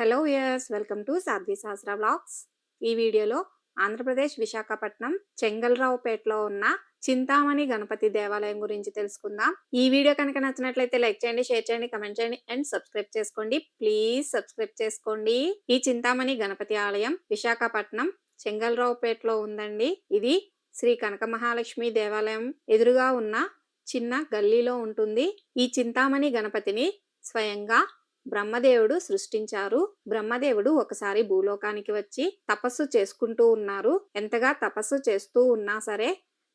Hello yes welcome to Sadhvi Sahasra blogs ఈ వీడియోలో ఆంధ్రప్రదేశ్ విశాఖపట్నం చెంగల్రావుపేటలో ఉన్న చింతామణి గణపతి దేవాలయం గురించి తెలుసుకుందాం. ఈ వీడియో కనుక నచ్చినట్లయితే లైక్ చేయండి షేర్ చేయండి కమెంట్ చేయండి అండ్ సబ్స్క్రైబ్ చేసుకోండి. ప్లీజ్ సబ్స్క్రైబ్ చేసుకోండి. ఈ చింతామణి గణపతి ఆలయం విశాఖపట్నం చెంగల్రావుపేటలో ఉందండి. ఇది శ్రీ కనక మహాలక్ష్మి దేవాలయం ఎదురుగా ఉన్న చిన్న గల్లీలో ఉంటుంది. ఈ చింతామణి గణపతిని స్వయంగా బ్రహ్మదేవుడు సృష్టించారు. బ్రహ్మదేవుడు ఒకసారి భూలోకానికి వచ్చి తపస్సు చేసుకుంటూ ఉన్నారు. ఎంతగా తపస్సు చేస్తూ ఉన్నా సరే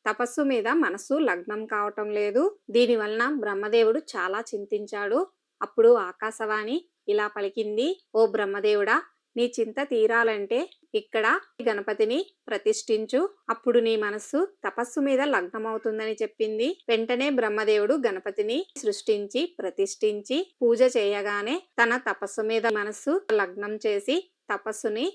తపస్సు మీద మనసు లగ్నం కావటం లేదు. దీని వలన బ్రహ్మదేవుడు చాలా చింతించాడు. అప్పుడు ఆకాశవాణి ఇలా పలికింది ఓ బ్రహ్మదేవుడా నీ చింత తీరాలంటే ఇక్కడ ఈ గణపతిని ప్రతిష్ఠించు. అప్పుడు నీ మనస్సు తపస్సు మీద లగ్నమవుతుందని చెప్పింది. వెంటనే బ్రహ్మదేవుడు గణపతిని సృష్టించి ప్రతిష్ఠించి పూజ చేయగానే తన తపస్సు మీద మనస్సు లగ్నం చేసి తపస్సుని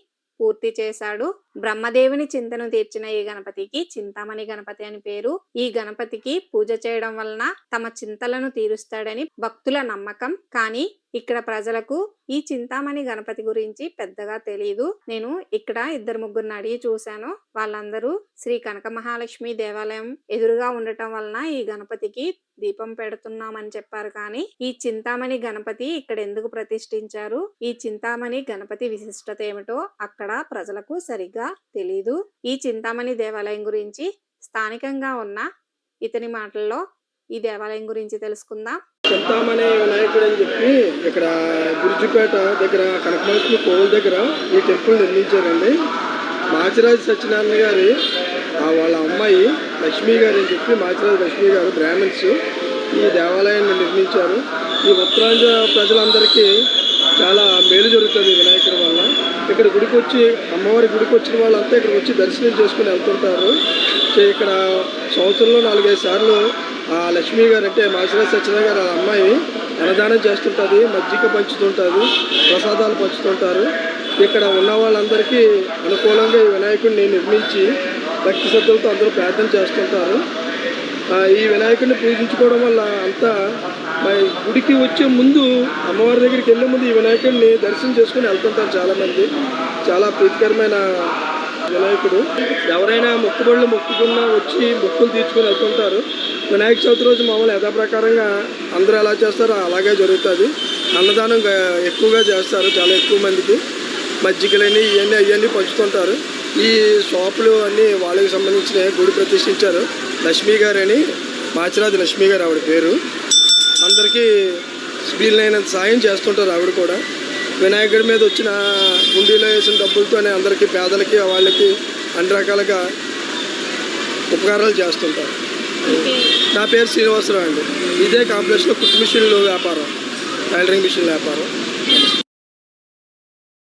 పూర్తి చేశాడు. బ్రహ్మదేవుని చింతను తీర్చిన ఈ గణపతికి చింతామణి గణపతి అని పేరు. ఈ గణపతికి పూజ చేయడం వలన తమ చింతలను తీరుస్తాడని భక్తుల నమ్మకం. కానీ ఇక్కడ ప్రజలకు ఈ చింతామణి గణపతి గురించి పెద్దగా తెలియదు నేను ఇక్కడ ఇద్దరు ముగ్గురిని అడిగి చూశాను. వాళ్ళందరూ శ్రీ కనక మహాలక్ష్మి దేవాలయం ఎదురుగా ఉండటం వలన ఈ గణపతికి దీపం పెడుతున్నామని చెప్పారు. కానీ ఈ చింతామణి గణపతి ఇక్కడ ఎందుకు ప్రతిష్ఠించారు? ఈ చింతామణి గణపతి విశిష్టత ఏమిటో అక్కడ ప్రజలకు సరిగ్గా తెలీదు. ఈ చింతామణి దేవాలయం గురించి స్థానికంగా ఉన్న ఇతని మాటల్లో ఈ దేవాలయం గురించి తెలుసుకుందాం. చింతామణి వినాయకుడు అని చెప్పి ఇక్కడ గురుజుపేట దగ్గర కనకమలక్ష్మి కోవిల దగ్గర ఈ టెంపుల్ నిర్మించారండి. మాచిరాజు సత్యనారాయణ గారి ఆ వాళ్ళ అమ్మాయి లక్ష్మీ గారు అని చెప్పి మాచిరాజు లక్ష్మీ గారు బ్రాహ్మణ్స్ ఈ దేవాలయాన్ని నిర్మించారు. ఈ ఉత్తరాంధ్ర ప్రజలందరికీ చాలా మేలు జరుగుతుంది వినాయకుడి వల్ల. ఇక్కడ గుడికి వచ్చి అమ్మవారి గుడికి వచ్చిన వాళ్ళంతా ఇక్కడికి వచ్చి దర్శనం చేసుకుని వెళ్తుంటారు. ఇక్కడ సంవత్సరంలో నాలుగైదు సార్లు లక్ష్మీ గారు అంటే మాసిరాజ్ సత్యనారాయణ గారు అమ్మాయి. అన్నదానం చేస్తుంటుంది మజ్జిగ పంచుతుంటారు ప్రసాదాలు పంచుతుంటారు. ఇక్కడ ఉన్న వాళ్ళందరికీ అనుకూలంగా ఈ వినాయకుడిని నిర్మించి భక్తి శ్రద్ధలతో అందరూ ప్రార్థన చేస్తుంటారు. ఈ వినాయకుడిని పూజించుకోవడం వల్ల అంతా మా గుడికి వచ్చే ముందు అమ్మవారి దగ్గరికి వెళ్ళే ముందు ఈ వినాయకుడిని దర్శనం చేసుకుని వెళ్తుంటారు చాలామంది. చాలా ప్రీతికరమైన వినాయకుడు. ఎవరైనా మొక్కుబడులు మొక్కుకున్నా వచ్చి మొక్కులు తీర్చుకొని వెళ్తుంటారు. వినాయక చవితి రోజు మామూలు యథాప్రకారంగా అందరూ ఎలా చేస్తారో అలాగే జరుగుతుంది. అన్నదానం ఎక్కువగా చేస్తారు చాలా ఎక్కువ మందికి. మజ్జిగలని ఇవన్నీ అవన్నీ పంచుతుంటారు ఈ షాపులు అన్నీ వాళ్ళకి సంబంధించిన గుడి ప్రతిష్ఠించారు. లక్ష్మీ గారని మాచిరాజు లక్ష్మీ గారు ఆవిడ పేరు. అందరికీ వీలైనంత సాయం చేస్తుంటారు ఆవిడ కూడా. వినాయకుడి మీద వచ్చిన హుండీలో వేసిన డబ్బులతోనే అందరికీ పేదలకి వాళ్ళకి అన్ని రకాలుగా ఉపకారాలు చేస్తుంటారు. నా పేరు శ్రీనివాసరావు అండి. ఇదే కాంప్లెక్స్లో కుట్టు మిషన్లు వ్యాపారం టైలరింగ్ మిషన్ వ్యాపారం.